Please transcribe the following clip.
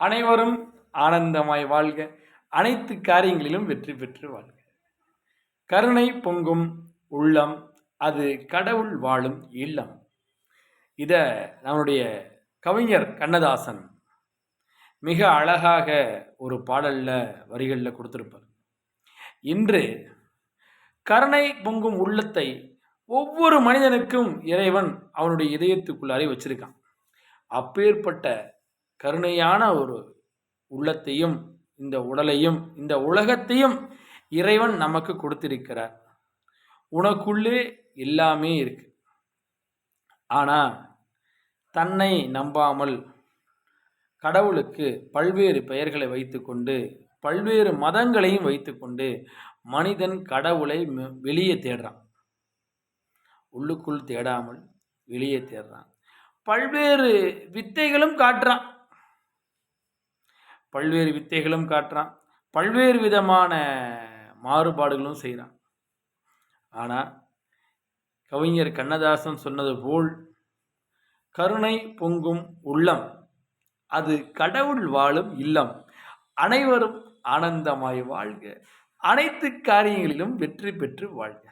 அனைவரும் ஆனந்தமாய் வாழ்க. அனைத்து காரியங்களிலும் வெற்றி பெற்று வாழ்க. கருணை பொங்கும் உள்ளம் அது கடவுள் வாழும் இல்லம். இதை நம்முடைய கவிஞர் கண்ணதாசன் மிக அழகாக ஒரு பாடலில் வரிகளில் கொடுத்துருப்பார். இன்று கருணை பொங்கும் உள்ளத்தை ஒவ்வொரு மனிதனுக்கும் இறைவன் அவனுடைய இதயத்துக்குள்ளாரே வச்சிருக்கான். அப்பேற்பட்ட கருணையான ஒரு உள்ளத்தையும் இந்த உடலையும் இந்த உலகத்தையும் இறைவன் நமக்கு கொடுத்திருக்கிறார். உனக்குள்ளே எல்லாமே இருக்கு. ஆனால் தன்னை நம்பாமல் கடவுளுக்கு பல்வேறு பெயர்களை வைத்துக்கொண்டு பல்வேறு மதங்களையும் வைத்துக்கொண்டு மனிதன் கடவுளை வெளியே தேடுறான். உள்ளுக்குள் தேடாமல் வெளியே தேடுறான். பல்வேறு வித்தைகளும் காட்டுறான். பல்வேறு வித்தைகளும் காட்டுறான். பல்வேறு விதமான மாறுபாடுகளும் செய்கிறான் ஆனால் கவிஞர் கண்ணதாசன் சொன்னது போல் கருணை பொங்கும் உள்ளம் அது கடவுள் வாழும் இல்லம். அனைவரும் ஆனந்தமாய் வாழ்க. அனைத்து காரியங்களிலும் வெற்றி பெற்று வாழ்க.